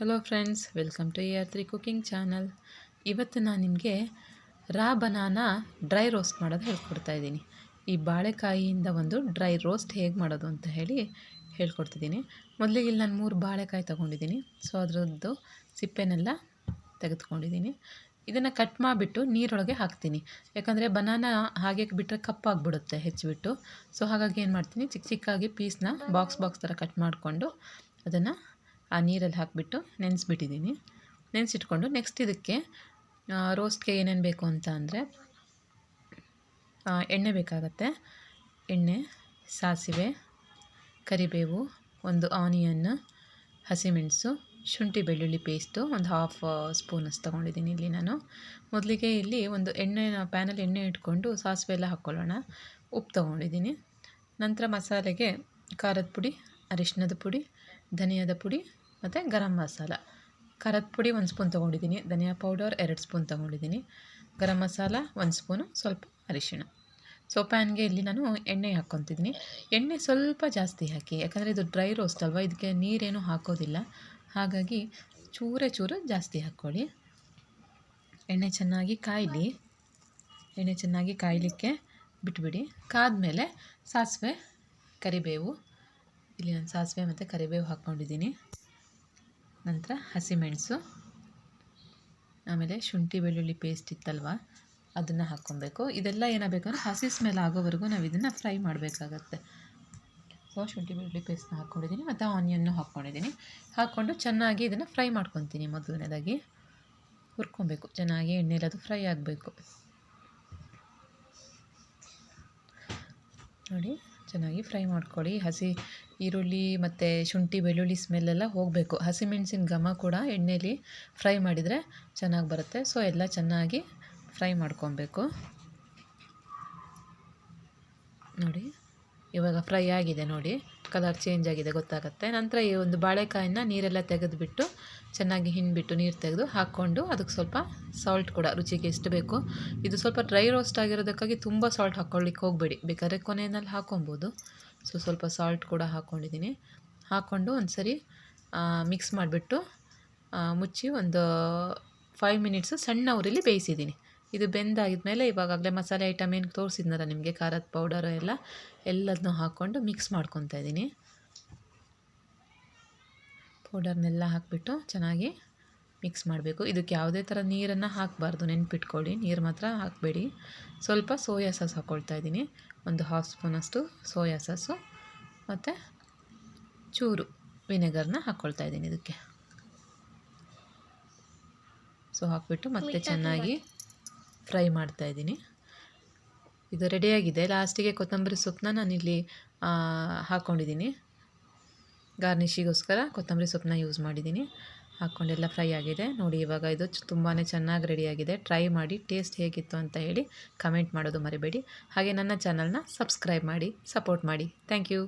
Hello friends welcome to year three cooking channel ಇವತ್ತು ನಾನು ನಿಮಗೆ ರಾ ಬನಾನ ಡ್ರೈ ರೋಸ್ಟ್ ಮಾಡೋದು ಹೇಳ್ಕೊಡ್ತಾ ಇದ್ದೀನಿ. ಈ ಬಾಳೆಕಾಯಿಯಿಂದ ಒಂದು ಡ್ರೈ ರೋಸ್ಟ್ ಹೇಗೆ ಮಾಡೋದು ಅಂತ ಹೇಳಿ ಹೇಳ್ಕೊಡ್ತಿದ್ದೀನಿ. ಮೊದಲಿಗೆ ಇಲ್ಲಿ ನಾನು ಮೂರು ಬಾಳೆಕಾಯಿ ತೊಗೊಂಡಿದ್ದೀನಿ. ಸೊ ಅದರದ್ದು ಸಿಪ್ಪೆನೆಲ್ಲ ತೆಗೆದುಕೊಂಡಿದ್ದೀನಿ. ಇದನ್ನು ಕಟ್ ಮಾಡಿಬಿಟ್ಟು ನೀರೊಳಗೆ ಹಾಕ್ತೀನಿ. ಯಾಕಂದರೆ ಬನಾನ ಹಾಗೆ ಬಿಟ್ಟರೆ ಕಪ್ಪಾಗಿಬಿಡುತ್ತೆ ಹೆಚ್ಚಿಬಿಟ್ಟು. ಸೊ ಹಾಗಾಗಿ ಏನು ಮಾಡ್ತೀನಿ ಚಿಕ್ಕ ಚಿಕ್ಕಾಗಿ ಪೀಸ್ನ ಬಾಕ್ಸ್ ಬಾಕ್ಸ್ ಥರ ಕಟ್ ಮಾಡಿಕೊಂಡು ಅದನ್ನು ಆ ನೀರಲ್ಲಿ ಹಾಕಿಬಿಟ್ಟು ನೆನೆಸ್ಬಿಟ್ಟಿದ್ದೀನಿ. ನೆನೆಸಿಟ್ಕೊಂಡು ನೆಕ್ಸ್ಟ್ ಇದಕ್ಕೆ ರೋಸ್ಟ್ಗೆ ಏನೇನು ಬೇಕು ಅಂತ ಅಂದರೆ ಎಣ್ಣೆ ಬೇಕಾಗತ್ತೆ. ಎಣ್ಣೆ, ಸಾಸಿವೆ, ಕರಿಬೇವು, ಒಂದು ಆನಿಯನ್ ಹಸಿಮೆಣಸು, ಶುಂಠಿ ಬೆಳ್ಳುಳ್ಳಿ ಪೇಸ್ಟು ಒಂದು ಹಾಫ್ ಸ್ಪೂನಷ್ಟು ತೊಗೊಂಡಿದ್ದೀನಿ ಇಲ್ಲಿ ನಾನು. ಮೊದಲಿಗೆ ಇಲ್ಲಿ ಒಂದು ಎಣ್ಣೆ ಪ್ಯಾನಲ್ಲಿ ಎಣ್ಣೆ ಇಟ್ಕೊಂಡು ಸಾಸಿವೆ ಎಲ್ಲ ಹಾಕ್ಕೊಳ್ಳೋಣ. ಉಪ್ಪು ತೊಗೊಂಡಿದ್ದೀನಿ. ನಂತರ ಮಸಾಲೆಗೆ ಖಾರದ ಪುಡಿ ಅರಿಶಿನದ ಪುಡಿ, ಧನಿಯಾದ ಪುಡಿ ಮತ್ತು ಗರಂ ಮಸಾಲ. ಖಾರದ ಪುಡಿ ಒಂದು ಸ್ಪೂನ್ ತೊಗೊಂಡಿದ್ದೀನಿ, ಧನಿಯಾ ಪೌಡರ್ ಎರಡು ಸ್ಪೂನ್ ತೊಗೊಂಡಿದ್ದೀನಿ. ಗರಂ ಮಸಾಲ ಒಂದು ಸ್ಪೂನು, ಸ್ವಲ್ಪ ಅರಿಶಿಣ. ಸೊ ಪ್ಯಾನ್ಗೆ ಇಲ್ಲಿ ನಾನು ಎಣ್ಣೆ ಹಾಕ್ಕೊತಿದ್ದೀನಿ. ಎಣ್ಣೆ ಸ್ವಲ್ಪ ಜಾಸ್ತಿ ಹಾಕಿ, ಯಾಕಂದರೆ ಇದು ಡ್ರೈ ರೋಸ್ಟ್ ಅಲ್ವಾ ಇದಕ್ಕೆ ನೀರೇನು ಹಾಕೋದಿಲ್ಲ. ಹಾಗಾಗಿ ಚೂರೇ ಚೂರು ಜಾಸ್ತಿ ಹಾಕ್ಕೊಳ್ಳಿ. ಎಣ್ಣೆ ಚೆನ್ನಾಗಿ ಕಾಯಲಿ, ಎಣ್ಣೆ ಚೆನ್ನಾಗಿ ಕಾಯಲಿಕ್ಕೆ ಬಿಟ್ಬಿಡಿ. ಕಾದ ಮೇಲೆ ಸಾಸಿವೆ, ಕರಿಬೇವು ಇಲ್ಲಿ ನಾನು ಸಾಸಿವೆ ಮತ್ತು ಕರಿಬೇವು ಹಾಕ್ಕೊಂಡಿದ್ದೀನಿ. ನಂತರ ಹಸಿಮೆಣಸು ಆಮೇಲೆ ಶುಂಠಿ ಬೆಳ್ಳುಳ್ಳಿ ಪೇಸ್ಟ್ ಇತ್ತಲ್ವ, ಅದನ್ನು ಹಾಕ್ಕೊಬೇಕು. ಇದೆಲ್ಲ ಏನಾಗಬೇಕಂದ್ರೆ ಹಸಿ ಸ್ಮೆಲ್ ಆಗೋವರೆಗೂ ನಾವು ಇದನ್ನು ಫ್ರೈ ಮಾಡಬೇಕಾಗತ್ತೆ. ಸೊ ಶುಂಠಿ ಬೆಳ್ಳುಳ್ಳಿ ಪೇಸ್ಟ್ನ ಹಾಕ್ಕೊಂಡಿದ್ದೀನಿ ಮತ್ತು ಆನಿಯನ್ನು ಹಾಕ್ಕೊಂಡಿದ್ದೀನಿ. ಹಾಕ್ಕೊಂಡು ಚೆನ್ನಾಗಿ ಇದನ್ನು ಫ್ರೈ ಮಾಡ್ಕೊತೀನಿ ಮೊದಲನೇದಾಗಿ. ಹುರ್ಕೊಬೇಕು, ಚೆನ್ನಾಗಿ ಎಣ್ಣೆಲಿ ಅದು ಫ್ರೈ ಆಗಬೇಕು. ನೋಡಿ. ಚೆನ್ನಾಗಿ ಫ್ರೈ ಮಾಡ್ಕೊಳ್ಳಿ. ಹಸಿ ಈರುಳ್ಳಿ ಮತ್ತು ಶುಂಠಿ ಬೆಳ್ಳುಳ್ಳಿ ಸ್ಮೆಲ್ಲೆಲ್ಲ ಹೋಗಬೇಕು. ಹಸಿಮೆಣಸಿನ ಘಮ ಕೂಡ ಎಣ್ಣೆಲಿ ಫ್ರೈ ಮಾಡಿದರೆ ಚೆನ್ನಾಗಿ ಬರುತ್ತೆ. ಸೊ ಎಲ್ಲ ಚೆನ್ನಾಗಿ ಫ್ರೈ ಮಾಡ್ಕೊಬೇಕು. ನೋಡಿ. ಇವಾಗ ಫ್ರೈ ಆಗಿದೆ ನೋಡಿ. ಕಲರ್ ಚೇಂಜ್ ಆಗಿದೆ ಗೊತ್ತಾಗುತ್ತೆ. ನಂತರ ಈ ಒಂದು ಬಾಳೆಕಾಯಿನ ನೀರೆಲ್ಲ ತೆಗೆದುಬಿಟ್ಟು ಚೆನ್ನಾಗಿ ಹಿಂಡಿಬಿಟ್ಟು ನೀರು ತೆಗೆದು ಹಾಕ್ಕೊಂಡು ಅದಕ್ಕೆ ಸ್ವಲ್ಪ ಸಾಲ್ಟ್ ಕೂಡ ರುಚಿಗೆ ಎಷ್ಟು ಬೇಕು. ಇದು ಸ್ವಲ್ಪ ಡ್ರೈ ರೋಸ್ಟ್ ಆಗಿರೋದಕ್ಕಾಗಿ ತುಂಬ ಸಾಲ್ಟ್ ಹಾಕ್ಕೊಳ್ಳಿಕ್ಕೆ ಹೋಗಬೇಡಿ. ಬೇಕಾದ್ರೆ ಕೊನೆಯಲ್ಲಿ ಹಾಕೊಬೋದು. ಸೊ ಸ್ವಲ್ಪ ಸಾಲ್ಟ್ ಕೂಡ ಹಾಕ್ಕೊಂಡಿದ್ದೀನಿ ಹಾಕ್ಕೊಂಡು ಒಂದು ಸರಿ ಮಿಕ್ಸ್ ಮಾಡಿಬಿಟ್ಟು ಮುಚ್ಚಿ ಒಂದು ಫೈವ್ ಮಿನಿಟ್ಸು ಸಣ್ಣ ಉರಿಲಿ ಬೇಯಿಸಿದ್ದೀನಿ. ಇದು ಬೆಂದಾಗಿದ್ಮೇಲೆ ಇವಾಗಲೇ ಮಸಾಲೆ ಐಟಮ್ ಏನು ತೋರಿಸಿದ್ನಲ್ಲ ನಿಮಗೆ? ಖಾರದ ಪೌಡರು ಎಲ್ಲ ಎಲ್ಲದನ್ನೂ ಹಾಕ್ಕೊಂಡು ಮಿಕ್ಸ್ ಮಾಡ್ಕೊತಾ ಇದ್ದೀನಿ. ಪೌಡರ್ನೆಲ್ಲ ಹಾಕಿಬಿಟ್ಟು ಚೆನ್ನಾಗಿ ಮಿಕ್ಸ್ ಮಾಡಬೇಕು. ಇದಕ್ಕೆ ಯಾವುದೇ ಥರ ನೀರನ್ನು ಹಾಕಬಾರ್ದು ನೆನ್ಪಿಟ್ಕೊಳ್ಳಿ. ನೀರು ಮಾತ್ರ ಹಾಕಬೇಡಿ. ಸ್ವಲ್ಪ ಸೋಯಾ ಸಾಸ್ ಹಾಕ್ಕೊಳ್ತಾ ಇದ್ದೀನಿ. ಒಂದು ಹಾಫ್ ಸ್ಪೂನಷ್ಟು ಸೋಯಾ ಸಾಸು ಮತ್ತು ಚೂರು ವಿನೆಗರ್ನ ಹಾಕ್ಕೊಳ್ತಾ ಇದ್ದೀನಿ ಇದಕ್ಕೆ. ಸೊ ಹಾಕ್ಬಿಟ್ಟು ಮತ್ತೆ ಚೆನ್ನಾಗಿ ಫ್ರೈ ಮಾಡ್ತಾ ಇದ್ದೀನಿ. ಇದು ರೆಡಿಯಾಗಿದೆ. ಲಾಸ್ಟಿಗೆ ಕೊತ್ತಂಬರಿ ಸೊಪ್ಪನ್ನ ನಾನಿಲ್ಲಿ ಹಾಕ್ಕೊಂಡಿದ್ದೀನಿ ಗಾರ್ನಿಷಿಗೋಸ್ಕರ ಕೊತ್ತಂಬರಿ ಸೊಪ್ಪನ್ನ ಯೂಸ್ ಮಾಡಿದ್ದೀನಿ. ಹಾಕ್ಕೊಂಡೆಲ್ಲ ಫ್ರೈ ಆಗಿದೆ. ನೋಡಿ, ಇವಾಗ ಇದು ತುಂಬಾ ಚೆನ್ನಾಗಿ ರೆಡಿಯಾಗಿದೆ. ಟ್ರೈ ಮಾಡಿ, ಟೇಸ್ಟ್ ಹೇಗಿತ್ತು ಅಂತ ಹೇಳಿ ಕಮೆಂಟ್ ಮಾಡೋದು ಮರಿಬೇಡಿ. ಹಾಗೆ ನನ್ನ ಚಾನಲ್ನ ಸಬ್ಸ್ಕ್ರೈಬ್ ಮಾಡಿ, ಸಪೋರ್ಟ್ ಮಾಡಿ. Thank you.